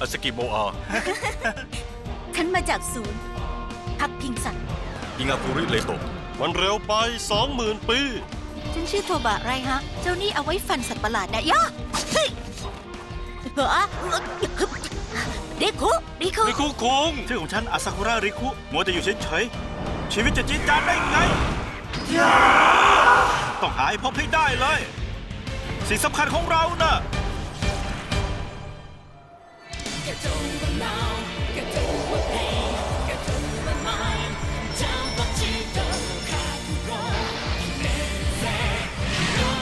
อาสกิโมอาฉันมาจากศูนย์ พักพิงสัตว์ อิงาคุริเลโตะมันเร็วไปสองหมื่นปี ฉันชื่อโทบะไรฮะ เจ้านี่เอาไว้ฟันสัตว์ประหลาดนะย่าเฮ้ยเฮ้อเด็กคุเด็กคุนี่คุกคุงชื่อของฉันอาซากุระริคุมัวแต่อยู่เฉยๆ ชีวิตจะจีดจานได้ไง ต้องหาให้พบให้ได้เลย สิ่งสำคัญของเราน่ะ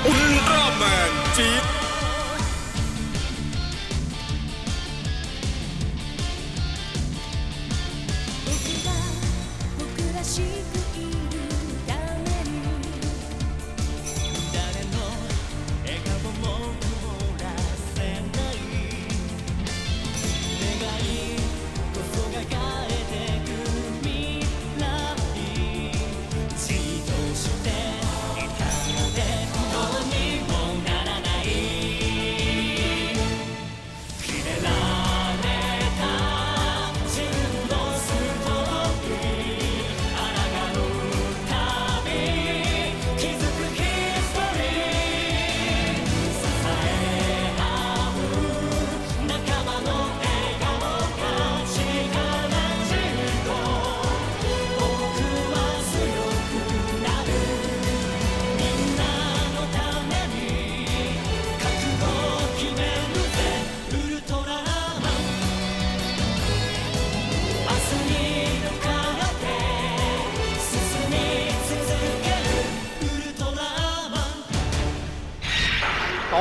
อุลตร้าแมนจี๊ด 僕が僕らしく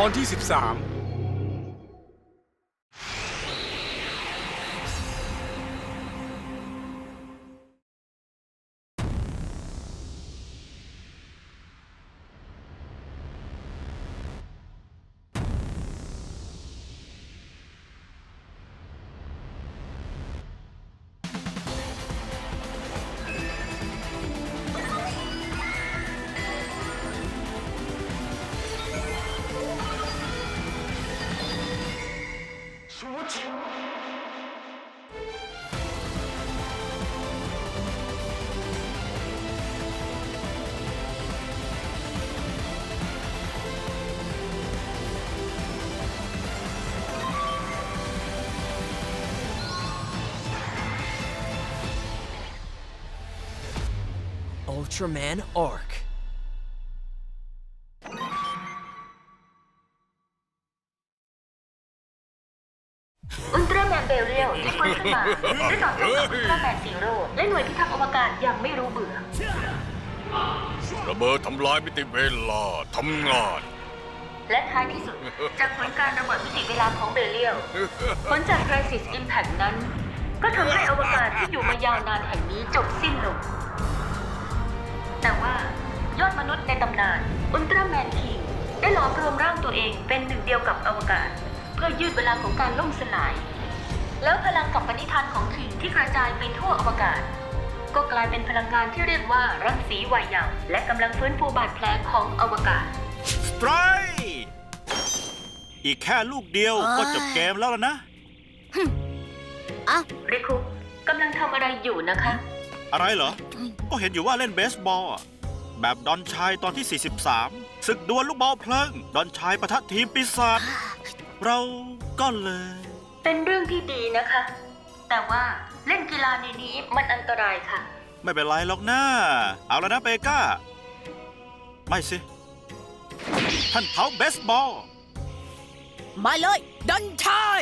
อนที่ 13 Ultraman Arc. ทำลายมิติเวลาทำงาน และท้ายที่สุด จากผลการระเบิดมิติเวลาของเบลเลียลผลจาก Crisis Impact นั้น ก็ทำให้อวกาศที่อยู่มายาวนานแห่งนี้จบสิ้นลง แต่ว่ายอดมนุษย์ในตำนานอุลตร้าแมนคิงได้หลอมรวมร่างตัวเองเป็นหนึ่งเดียวกับอวกาศ เพื่อยืดเวลาของการล่มสลาย แล้วพลังกับปณิธานของคิงที่กระจายไปทั่วอวกาศ ก็กลายเป็นพลังงานที่เรียกว่ารังสีวัยเยาว์และกำลังฟื้นฟูบาดแผลของอวกาศ สไตรอีกแค่ลูกเดียวก็จบเกมแล้วล่ะนะริคุกำลังทำอะไรอยู่นะคะ อะไรเหรอ ก็เห็นอยู่ว่าเล่นเบสบอลอะแบบดอนชายตอนที่ 43 ศึกดวลลูกบอลเพลิง ดอนชายปะทะทีมปีศาจเราก็เลย เป็นเรื่องที่ดีนะคะ แต่ว่า เล่นกีฬาในนี้มันอันตรายค่ะ ไม่เป็นไรหรอกนะเอาแล้วนะเปก้า ไม่สิ ท่านเผาเบสบอล มาเลยดันชาย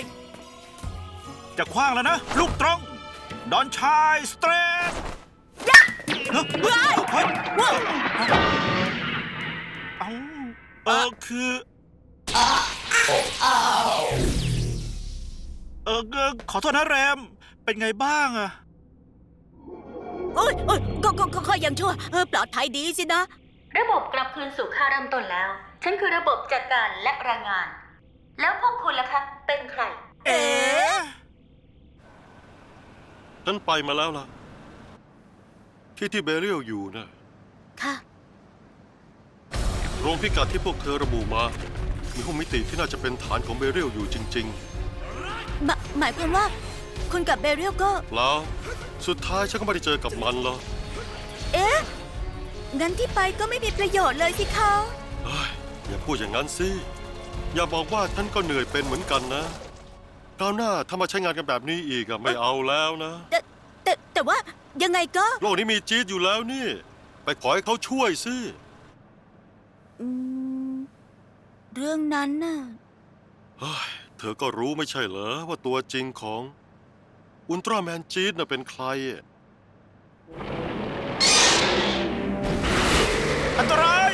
จะคว้างแล้วนะ ลูกตรง ดอนชายสเตรทเฮ้ยเฮ้ยว้าวเอาเออคือเออเออขอโทษนะแรม เป็นไงบ้างอะเอ้ยเอ้ยก็ก็ก็ก็ยังชั่วเออปลอดภัยดีสินะ ระบบกลับคืนสู่ค่าเริ่มต้นแล้ว ฉันคือระบบจัดการและรายงาน แล้วพวกคุณล่ะคะ เป็นใคร เอ๋ฉันไปมาแล้วล่ะ ที่ที่เบเรียลอยู่นะค่ะ โรงพิกัดที่พวกเธอระบุมา มีห้องมิติที่น่าจะเป็นฐานของเบเรียลอยู่จริงๆหมายหมายความว่า คุณกับเบเรียลก็ แล้วสุดท้ายฉันก็ไม่ได้เจอกับมันหรอกเอ๊ะ งั้นที่ไปก็ไม่มีประโยชน์เลยสิคะเฮ้ยอย่าพูดอย่างนั้นสิ อย่าบอกว่าฉันก็เหนื่อยเป็นเหมือนกันนะคราวหน้าถ้ามาใช้งานกันแบบนี้อีกอะไม่เอาแล้วนะ แต่แต่แต่ว่ายังไงก็ โลกนี้มีจี๊ดอยู่แล้วนี่ ไปขอให้เขาช่วยสิ อืม เรื่องนั้นน่ะ เฮ้ยเธอก็รู้ไม่ใช่เหรอว่าตัวจริงของ อุลตร้าแมนจี๊ดน่ะเป็นใครอะอันตราย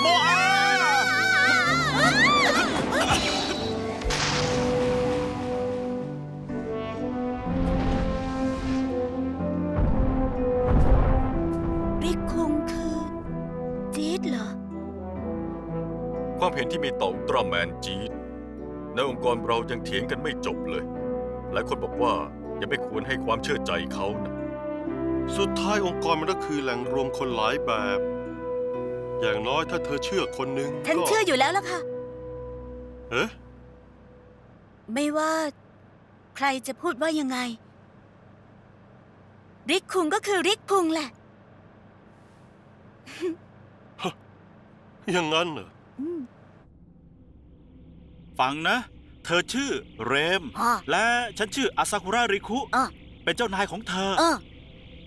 โมอาริกคงคือจี๊ดเหรอ ความเห็นที่มีต่ออุลตร้าแมนจีดในองค์กรเรายังเถียงกันไม่จบเลย หลายคนบอกว่ายังไม่ควรให้ความเชื่อใจเขานะสุดท้ายองค์กรมันก็คือแหล่งรวมคนหลายแบบ อย่างน้อยถ้าเธอเชื่อคนหนึ่งฉันก็เชื่ออยู่แล้วล่ะค่ะ เอ๊ะไม่ว่าใครจะพูดว่ายังไง ริกคุงก็คือริกคุงแหละ อย่างนั้นเหรออืม ฟังนะ เธอชื่อเรม อ่าและฉันชื่ออาซากุระริคุ อะ เป็นเจ้านายของเธอ เออ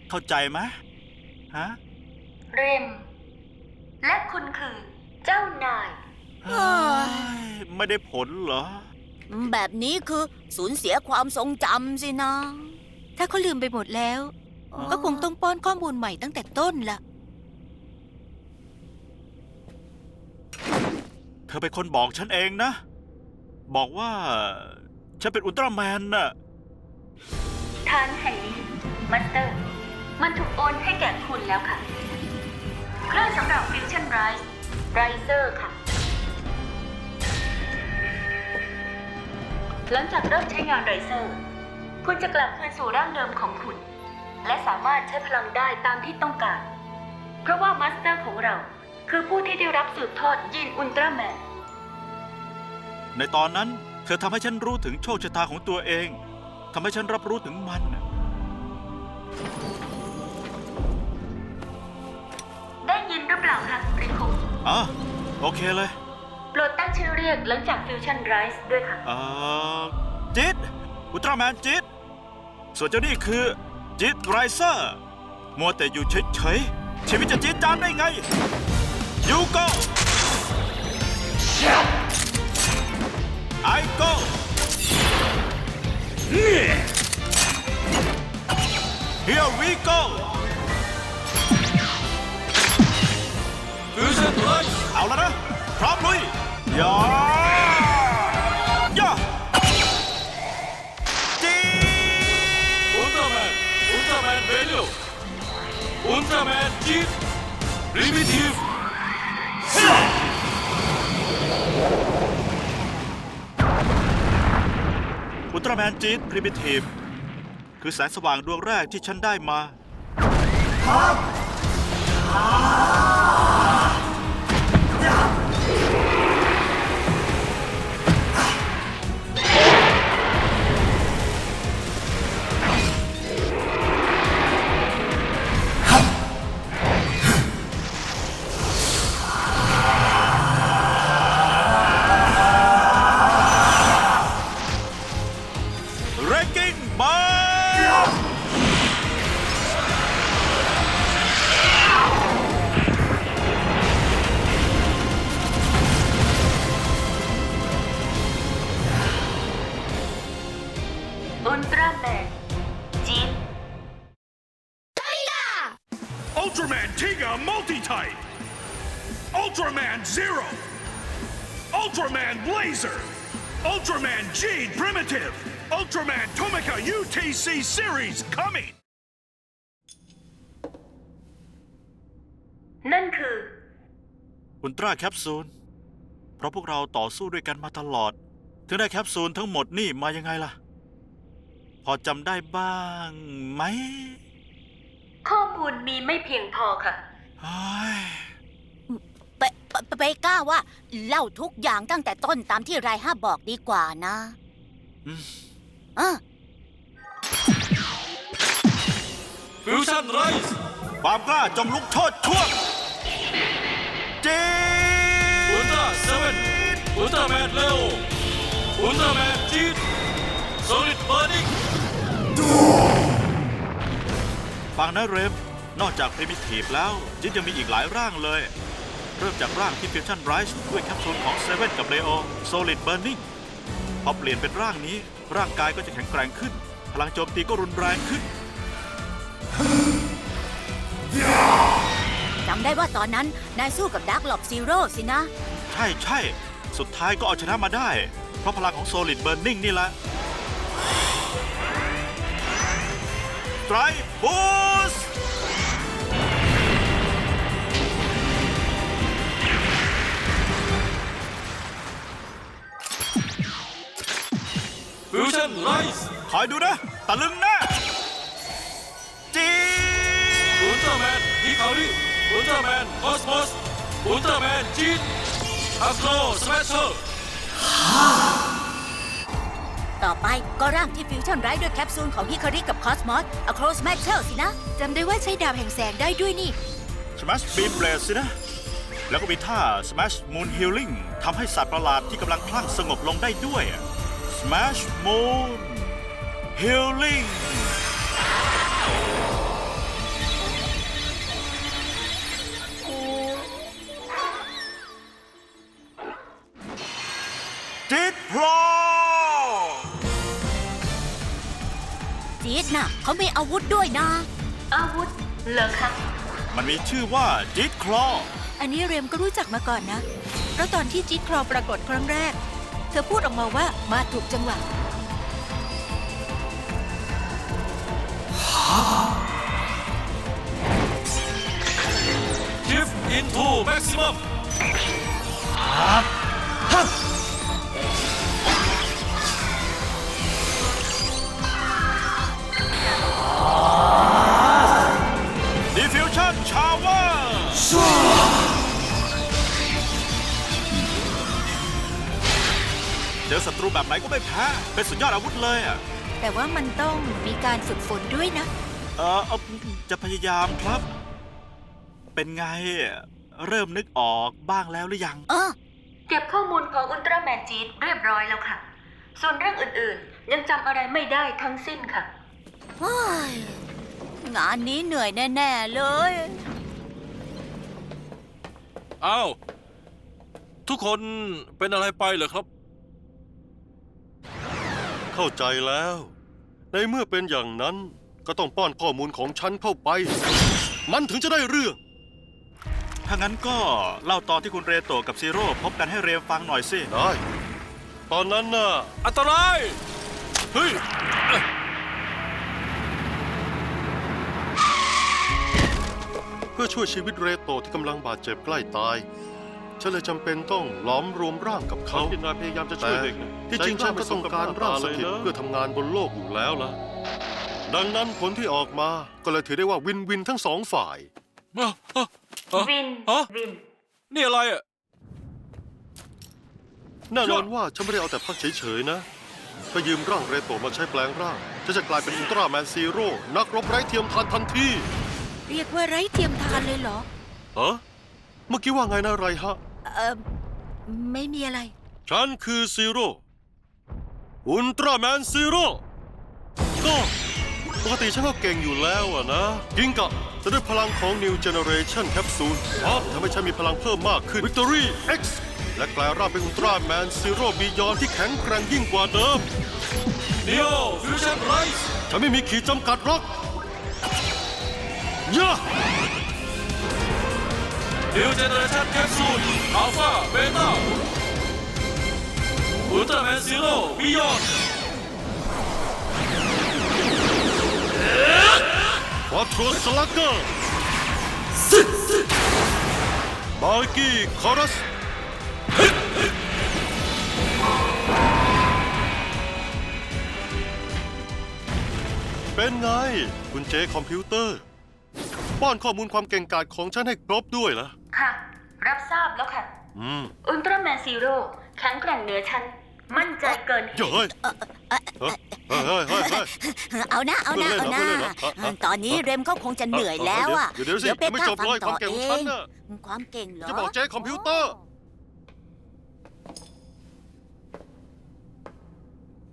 เข้าใจไหมฮะเรม และคุณคือเจ้านายเอ้ยไม่ได้ผลเหรอ แบบนี้คือสูญเสียความทรงจำสินะ ถ้าเขาลืมไปหมดแล้วอ๋อก็คงต้องป้อนข้อมูลใหม่ตั้งแต่ต้นละ ธอเป็นคนบอกฉันเองนะ บอกว่า ฉันเป็นอุลตร้าแมนน่ะฐานแห่งนี้มัสเตอร์ มันถูกโอนให้แก่คุณแล้วค่ะ เครื่องสำหรับฟิวชั่นไรส์ไรเซอร์ค่ะ หลังจากเริ่มใช้งานไรเซอร์ คุณจะกลับคืนสู่ร่างเดิมของคุณ และสามารถใช้พลังได้ตามที่ต้องการ เพราะว่ามาสเตอร์ของเรา คือผู้ที่ได้รับสืบทอดยีนอุลตร้าแมน ในตอนนั้น เธอทำให้ฉันรู้ถึงโชคชะตาของตัวเองทำให้ฉันรับรู้ถึงมันน่ะได้ยินหรือเปล่าคะริคุอ๋อโอเคเลยโปรดตั้งชื่อเรียกหลังจากฟิวชั่นไรส์ด้วยค่ะ เอ่อจิตอุลตร้าแมนจิตส่วนเจ้านี่คือจิตไรเซอร์มัวแต่อยู่เฉยๆชีวิตจะจีดจานได้ไง ยูโกไอโก Here we go ฟิวชั่นไรเอาแล้วนะ พร้อมลุยยาย่าจีอุลตร้าแมนอุลตร้าแมนเบลิลอุลตร้าแมนจีดริมิทีฟ ตร้าแมนจีนพรีมิทีฟคือแสงสว่างดวงแรกที่ฉันได้มาเ Ultraman Tiga Multi-Type! Ultraman Zero! Ultraman Blazer! Ultraman G Primitive! Ultraman Tomica UTC Series coming! นั่นคือ อุลตร้าแคปซูล เพราะพวกเราต่อสู้ด้วยกันมาตลอด ถึงได้แคปซูลทั้งหมดนี่มายังไงล่ะ พอจำได้บ้างไหม ข้อมูลมีไม่เพียงพอค่ะ เฮ้ยเปเปเปก้าว่า เล่าทุกอย่างตั้งแต่ต้นตามที่ไรห้าบอกดีกว่านะอืมเออฟิวชั่นไรส์ความกล้าจงลุกโชดช่วงจีอุลตร้าเซเว่นอุลตร้าแมนเลโออุลตร้าแมนจีดโซลิดเบอร์นิง ฟังนะเรม นอกจากพ r มิทีฟแล้วจิตยังมีอีกหลายร่างเลย เริ่มจากร่างที่ฟิวชั่นไรส์ด้วยแคปซูลของเซเว่นกับเลโอโซลิดเบอร์นิงพอเปลี่ยนเป็นร่างนี้ ร่างกายก็จะแข็งแกร่งขึ้น พลังโจมตีก็รุนแรงขึ้น จำได้ว่าตอนนั้นนายสู้กับดักหลบซีโร่สินะ ใช่ใช่ สุดท้ายก็เอาชนะมาได้ เพราะพลังของโซลิดเบ r ร์นิงนี่แหละ ไตรบูสฟิวชั่นไรส์คอยดูนะ ตะลึงแนะจีอุลตร้าแมนฮิคาริอุลตร้าแมนคอสมอสอุลตร้าแมนจีดอัพโลสแมชเชอร์ ต่อไปก็ร่างที่ฟิวชั่นไร้ด้วยแคปซูลของฮิคาริกับคอสมอสอะโครสแมทเชลสินะจำได้ว่าใช้ดาบแห่งแสงได้ด้วยนี่สมัชบีมเบลสสินะ แล้วก็มีท่า Smash Moon Healing ทำให้สัตว์ประหลาดที่กำลังคลั่งสงบลงได้ด้วย Smash Moon Healing น่ะเขามีอาวุธด้วยนะ อาวุธเหรอคะมันมีชื่อว่าจิตคลอ อันนี้เรมก็รู้จักมาก่อนนะ เพราะตอนที่จีดคลอปรากฏครั้งแรก เธอพูดออกมาว่ามาถูกจังหวะชิฟอินทู จอศัตรูแบบไหนก็ไม่แพ้ เป็นสุดยอดอาวุธเลยอะ แต่ว่ามันต้องมีการฝึกฝนด้วยนะ เออเอาจะพยายามครับ เป็นไง เริ่มนึกออกบ้างแล้วหรือยัง เออ เก็บข้อมูลของอุลตร้าแมนจีดเรียบร้อยแล้วค่ะ ส่วนเรื่องอื่นๆ ยังจำอะไรไม่ได้ทั้งสิ้นค่ะ เฮ้ยงานนี้เหนื่อยแน่ๆเลย อ้าว ทุกคนเป็นอะไรไปเหรอครับ เข้าใจแล้ว ในเมื่อเป็นอย่างนั้นก็ต้องป้อนข้อมูลของฉันเข้าไป มันถึงจะได้เรื่อง ถ้างั้นก็เล่าตอนที่คุณเรโตะกับซีโร่พบกันให้เรมฟังหน่อยสิได้ ตอนนั้นน่ะ อันตราย เฮ้ย เพื่อช่วยชีวิตเรโตที่กำลังบาดเจ็บใกล้ตาย ฉันเลยจำเป็นต้องล้อมรวมร่างกับเขา ที่นายพยายามจะช่วยเด็กนะที่จริงฉันก็ต้องการร่างสถิตเพื่อทำงานบนโลกอยู่แล้วล่ะ ดังนั้นผลที่ออกมาก็เลยถือได้ว่าวินวินทั้งสองฝ่าย อะอะอะวินฮะวิน นี่อะไรอะ แน่นอนว่าฉันไม่ได้เอาแต่พักเฉยๆนะ ถ้ายืมร่างเรโตมาใช้แปลงร่างฉันจะกลายเป็นอุลตร้าแมนซีโร่นักรบไร้เทียมทานทันทีเรียกว่าไร้เทียมทานเลยเหรอเออเมื่อกี้ว่าไงนะไรฮะ เออไม่มีอะไร ฉันคือซีโร่ อุลตร้าแมนซีโร่ ก็ปกติฉันก็เก่งอยู่แล้วอะนะ กิงกะจะด้วยพลังของ New Generation Capsule เพราะทำให้ฉันมีพลังเพิ่มมากขึ้น Victory X และกลายร่างเป็นอุลตร้าแมนซีโร่บียอนที่แข็งแกร่งยิ่งกว่าเดิมเดียวฟิวชั่นไรส์ฉันไม่มีขีดจำกัดหรอกยะ นิวเจเนอเรชั่นแคปซูลอัลฟาเบต้าอุลตร้าแมนซีโร่บิยอนวอทรสลักเกอร์บาร์กี้คอรัสเป็นไง คุณเจคอมพิวเตอร์ ป้อนข้อมูลความเก่งกาจของฉันให้ครบด้วยล่ะ ค่ะ รับทราบแล้วค่ะ อืมอุลตร้าแมนซีโร่แข็งแกร่งเหนือฉันมั่นใจเกินเหเฮ้ยตุเฮ้ยเฮ้ยเฮ้ยเฮ้ยเฮ้ย เอานะเอานะเพื่เอาอนนะเล่นเหรอเพื่อนเล่นเหรอตอนนี้เรมเขาคงจะเหนื่อยแล้วอะเดี๋ยวเดี๋ยวสิเป๊กยังไม่ข้าจบฟังเลยต่อความเก่งเอของฉันงน่ะ ความเก่งเหรอจะบอกเจ๊คอมพิวเตอร์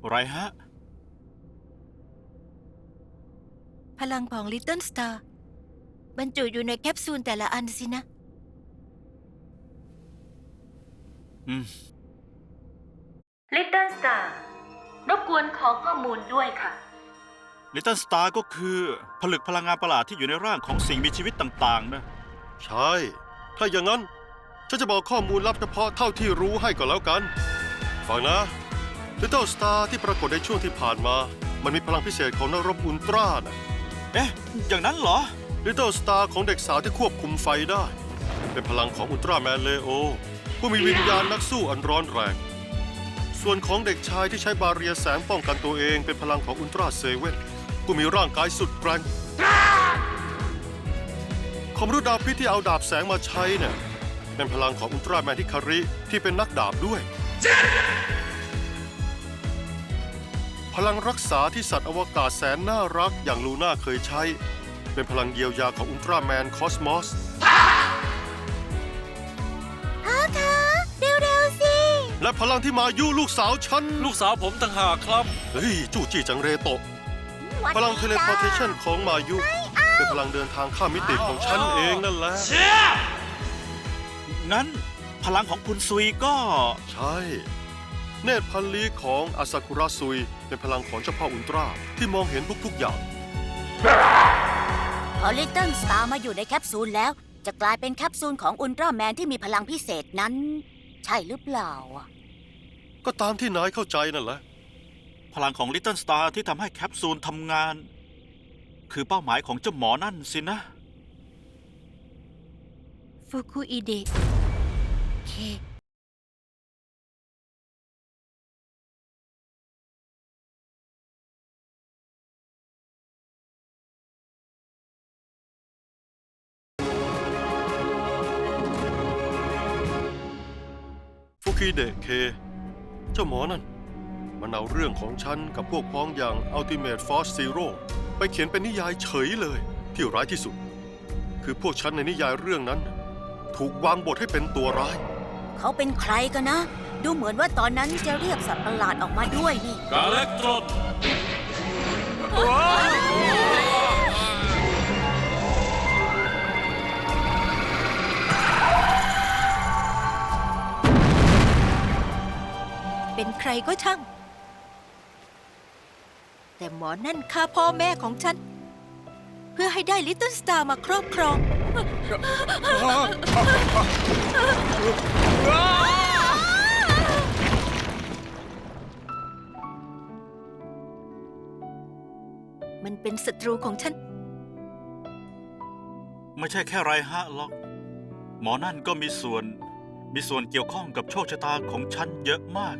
อะไรฮะ พลังของลิตเติ้ลสตาร์บรรจุอยู่ในแคปซูลแต่ละอันสินะ อืม ลิตเติ้ลสตาร์รบกวนขอข้อมูลด้วยค่ะ ลิตเติ้ลสตาร์ก็คือผลึกพลังงานประหลาดที่อยู่ในร่างของสิ่งมีชีวิตต่างๆ นะ ใช่ ถ้าอย่างนั้น ฉันจะบอกข้อมูลลับเฉพาะเท่าที่รู้ให้ก็แล้วกัน ฟังนะ Little Star ที่ปรากฏในช่วงที่ผ่านมา มันมีพลังพิเศษของนักรบอุลตร้านะเอ๊ะ อย่างนั้นเหรอ Little Star ของเด็กสาวที่ควบคุมไฟได้ เป็นพลังของอุลตร้าแมนเลโอ ผู้มีวิญญาณนักสู้อันร้อนแรง ส่วนของเด็กชายที่ใช้บาเรียแสงป้องกันตัวเองเป็นพลังของอุลตราเซเว่นผู้มีร่างกายสุดแกร่งคอมรุดาพิษที่เอาดาบแสงมาใช้เนี่ยเป็นพลังของอุลตราแมนที่คาริที่เป็นนักดาบด้วย พลังรักษาที่สัตว์อวกาศแสนน่ารักอย่างลูน่าเคยใช้ เป็นพลังเยียวยาของอุลตราแมนคอสมอส และพลังที่มายุลูกสาวฉันลูกสาวผมต่างหากครับ เฮ้ยจู่จี้จังเรโตะ พลังเทเลพอร์เทชันของมายุ เป็นพลังเดินทางข้ามมิติของฉันเองนั่นแหละงั้นพลังของคุณซุยก็ ใช่ เนตรพันลีของอาซากุระซุย เป็นพลังของเจ้าพ่ออุลตร้าที่มองเห็นทุกๆอย่างพอลิตเติ้ลสตาร์มาอยู่ในแคปซูลแล้ว จะกลายเป็นแคปซูลของอุลตร้าแมนที่มีพลังพิเศษนั้น ใช่หรือเปล่าอะ ก็ตามที่นายเข้าใจนั่นแหละ พลังของลิตเติ้ลสตาร์ที่ทำให้แคปซูลทำงาน คือเป้าหมายของเจ้าหมอนั่นสินะ ฟุกุอิเดะเค ฟุกิเดะเค เจ้าหมอนั่น มันเอาเรื่องของฉันกับพวกพ้องอย่าง Ultimate Force Zero ไปเขียนเป็นนิยายเฉยเลย ที่ร้ายที่สุด คือพวกฉันในนิยายเรื่องนั้น ถูกวางบทให้เป็นตัวร้าย เขาเป็นใครกันนะ ดูเหมือนว่าตอนนั้นจะเรียกสัตว์ประหลาดออกมาด้วยนี่ กาเล็กตรอน เป็นใครก็ช่าง แต่หมอนั่นฆ่าพ่อแม่ของฉัน เพื่อให้ได้ลิตเติ้ลสตาร์มาครอบครอง มันเป็นศัตรูของฉัน ไม่ใช่แค่ไรฮะหรอก หมอนั่นก็มีส่วน มีส่วนเกี่ยวข้องกับโชคชะตาของฉันเยอะมาก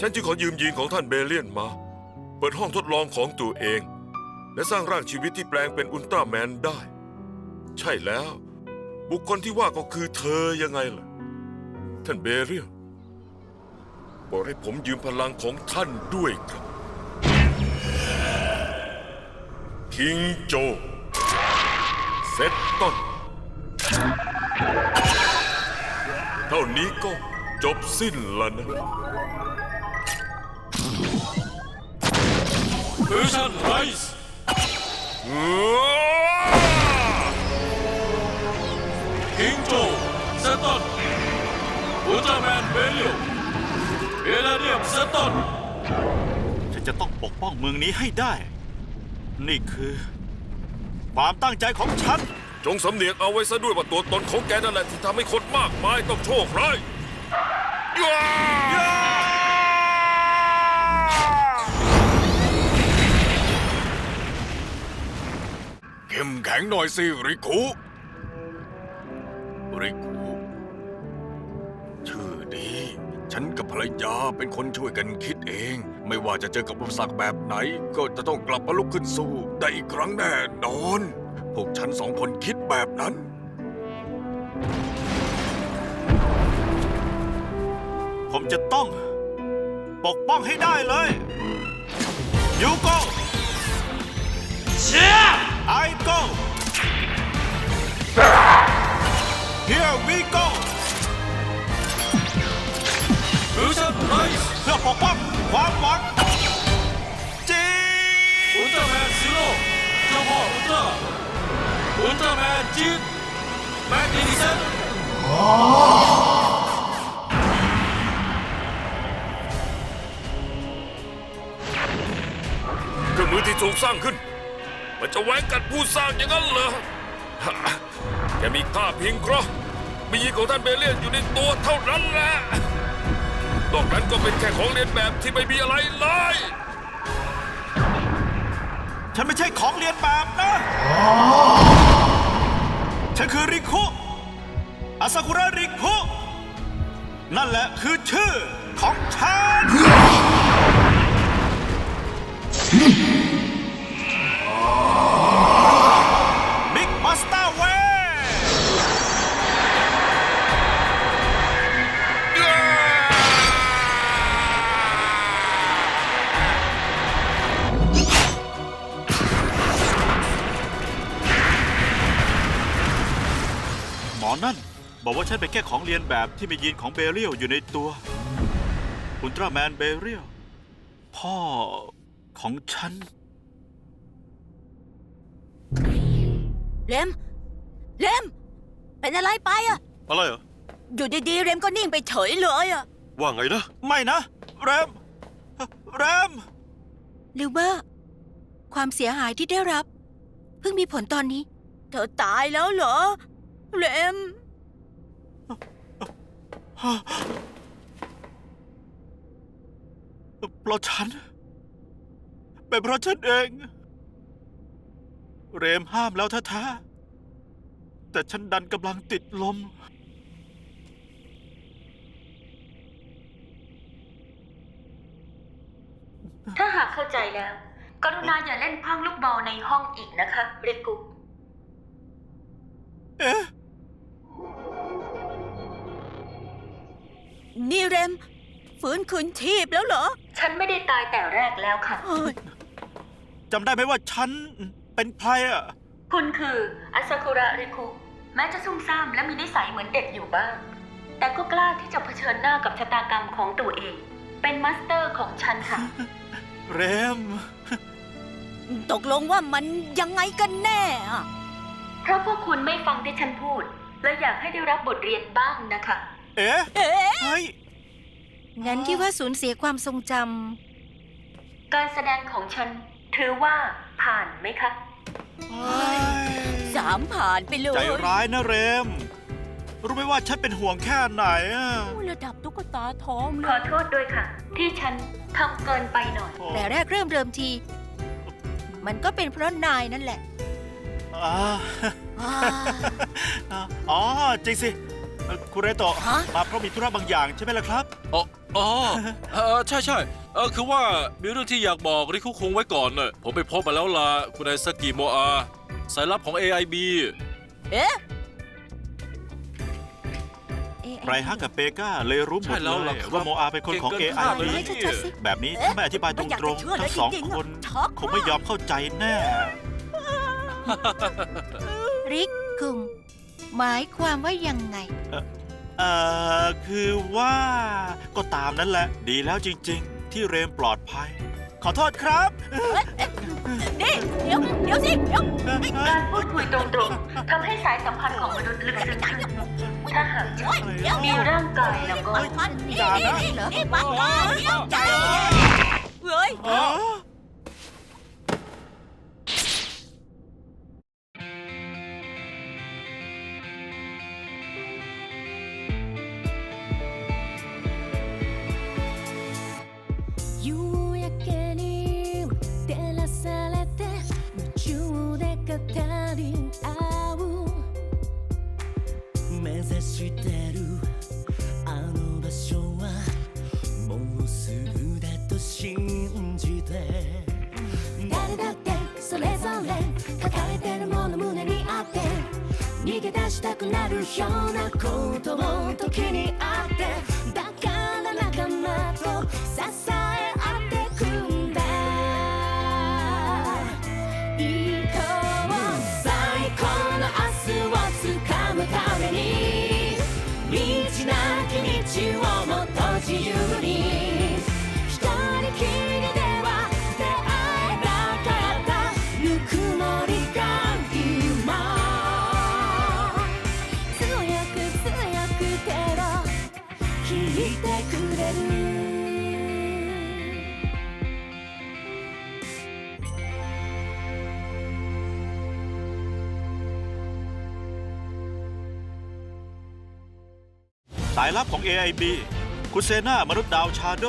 ฉันจึงขอยืมยีนของท่านเบเลียนมา เปิดห้องทดลองของตัวเอง และสร้างร่างชีวิตที่แปลงเป็นอุลตร้าแมนได้ ใช่แล้ว บุคคลที่ว่าก็คือเธอยังไงล่ะ ท่านเบเลียนบอกให้ผมยืมพลังของท่านด้วยครับคิงโจ เซตต้น เท่านี้ก็จบสิ้นแล้วนะ วชั่นไรส์คิงโจเซตันอุลตร้าแมนเบลลิวเบลเนียมเซตันฉันจะต้องปกป้องเมืองนี้ให้ได้ นี่คือ ความตั้งใจของฉัน จงสำเนียกเอาไว้ซะด้วยว่าตัวตนของแกนั่นแหละที่ทำให้คนมากมายต้องโชคร้าย เข้มแข็งหน่อยสิริคุริคุชื่อนี้ ฉันกับภรรยาเป็นคนช่วยกันคิดเอง ไม่ว่าจะเจอกับอุปสรรคแบบไหน ก็จะต้องกลับมาลุกขึ้นสู้ได้อีกครั้งแน่นอน พวกฉันสองคนคิดแบบนั้นผมจะต้อง ปกป้องให้ได้เลยยูโก ชีย I go Here we go ฟิวชั่นไรส์เพื่อปกป้องความหวังจีอุลตร้าแมนซีโร่เจ้าพ่ออุลตร้าอุลตร้าแมนจีดแมกนิเซนเครื่องมือที่ถูกสร้างขึ้น มันจะแหวงกัดผู้สร้างอย่างนั้นเหรอฮะแค่มีค่าเพียงเพราะมียีของท่านเบเลียนอยู่ในตัวเท่านั้นแหละ นอกนั้นก็เป็นแค่ของเรียนแบบที่ไม่มีอะไรเลย ฉันไม่ใช่ของเรียนแบบนะ ฉันคือริคุอาซากุระริคุ นั่นแหละคือชื่อของฉัน นั่น บอกว่าฉันเป็นแค่ของเรียนแบบที่มียีนของเบเรียลอยู่ในตัว อุลตร้าแมนเบเรียลพ่อของฉันเรมเรมเป็นอะไรไปอะอะไรเหรอ อยู่ดีๆเรมก็นิ่งไปเฉยเลยอะว่าไงนะ ไม่นะ แรม แรม หรือว่า ความเสียหายที่ได้รับ เพิ่งมีผลตอนนี้ เธอตายแล้วเหรอ เรมเพราะฉัน เป็นเพราะฉันเอง เรมห้ามแล้วแท้ๆแต่ฉันดันกำลังติดลม ถ้าหากเข้าใจแล้ว กรุณาอย่าเล่นพังลูกบอลในห้องอีกนะคะเรกุ เอ๊ะ นี่เรม ฟื้นคืนชีพแล้วเหรอฉันไม่ได้ตายแต่แรกแล้วค่ะ เอ้ยจำได้ไหมว่าฉันเป็นใครอะ คุณคืออาซากุระริคุ แม้จะซุ่มซ่ามและมีนิสัยเหมือนเด็กอยู่บ้าง แต่ก็กล้าที่จะเผชิญหน้ากับชะตากรรมของตัวเอง เป็นมาสเตอร์ของฉันค่ะ เรม ตกลงว่ามันยังไงกันแน่อะเพราะพวกคุณไม่ฟังที่ฉันพูดเลยอยากให้ได้รับบทเรียนบ้างนะคะ เอ๊ะเอ๊ะเฮ้ย งั้นที่ว่าสูญเสียความทรงจการแสดงของฉัน ถือว่าผ่านไหมคะำสามผ่านไปเลยใจร้ายนะเรม รู้ไหมว่าฉันเป็นห่วงแค่ไหนอะระดับตุ๊กตาทองเลขอยโทษด้วยค่ะ ที่ฉันทำเกินไปหน่อยแต่แรกเริ่มเริ่มที มันก็เป็นเพราะนายนั่นแหละอ่า อ่าอ๋อ จริงสิเอ่อคุณเรโตะฮะ มาเพราะมีธุระบางอย่างใช่ไหมล่ะครับ อ๋ออ๋อเออใช่ใช่เออคือว่ามีเรื่องที่อยากบอกริคุคงไว้ก่อนเน่ะผมไปพบมาแล้วล่ะคุณไอสกิโมอาสายลับของ AIB เอ๊ะ ไรฮักกับเปก้าเลยรู้หมดใช่แล้วเลล่ะยครับว่าโมอาเป็นคนของ เก่งเกินคาด AIB เลยให้ชัดๆสิ แบบนี้ถ้าไม่อธิบายตรงๆทั้งสองคนช็อกคงไม่ยอมเข้าใจแน่ ริกคุง หมายความว่ายังไง เอ่อ คือว่าก็ตามนั้นแหละ ดีแล้วจริง ๆ ที่เรมปลอดภัย ขอโทษครับ นี่เดี๋ยวเดี๋ยวสิเดี๋ยวการพูดคุยตรงๆทำให้สายสัมพันธ์ของมนุษย์ลึกซึ้งขึ้น ถ้าหากจะเดี๋ยวมีร่างกายแล้วก็ มันนี่อย่านะนี่นี่มันก็เดี๋ยวใจเฮ้ย อ๋อ したくなるようなことも時にあってだから仲間と支えายลับของ AIB คุณเซนามนุษย์ดาวชาโด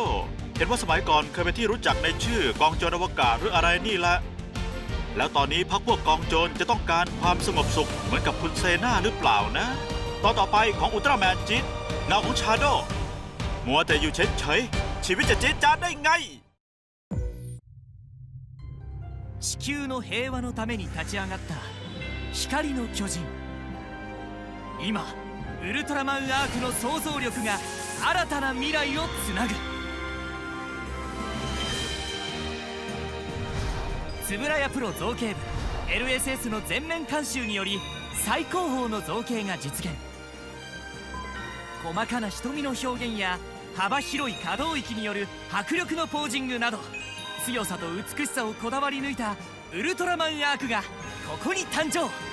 เห็นว่าสมัยก่อนเคยเป็นที่รู้จักในชื่อกองโจรอวกาศหรืออะไรนี่แหละ แล้วตอนนี้พักพวกกองโจรจะต้องการความสงบสุขเหมือนกับคุณเซนาหรือเปล่านะ ตอนต่อไปของอุลตร้าแมนจิตเงาของชาโด มัวแต่อยู่เฉยๆ ชีวิตจะจี๊ดจ๊าดได้ไง 地球の平和のために立ち上がった光の巨人今 ウルトラマンアークの想像力が新たな未来をつなぐ。円谷プロ造形部 LSS の全面監修により最高峰の造形が実現。細かな瞳の表現や幅広い可動域による迫力のポージングなど強さと美しさをこだわり抜いたウルトラマンアークがここに誕生。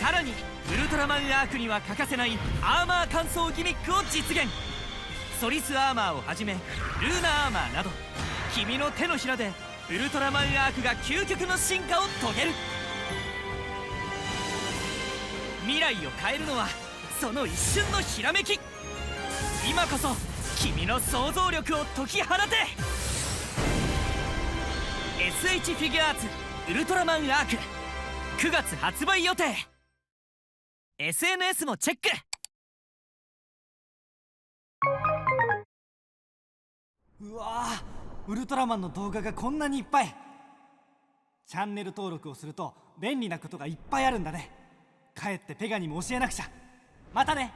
さらにウルトラマンアークには欠かせないアーマー乾燥ギミックを実現。ソリスアーマーをはじめルーナアーマーなど君の手のひらでウルトラマンアークが究極の進化を遂げる。未来を変えるのはその一瞬のひらめき。今こそ君の想像力を解き放て。SH フィギュアーツウルトラマンアーク9月発売予定。SNS もチェック。うわウルトラマンの動画がこんなにいっぱい。チャンネル登録をすると便利なことがいっぱいあるんだね。かえってペガにも教えなくちゃ。またね。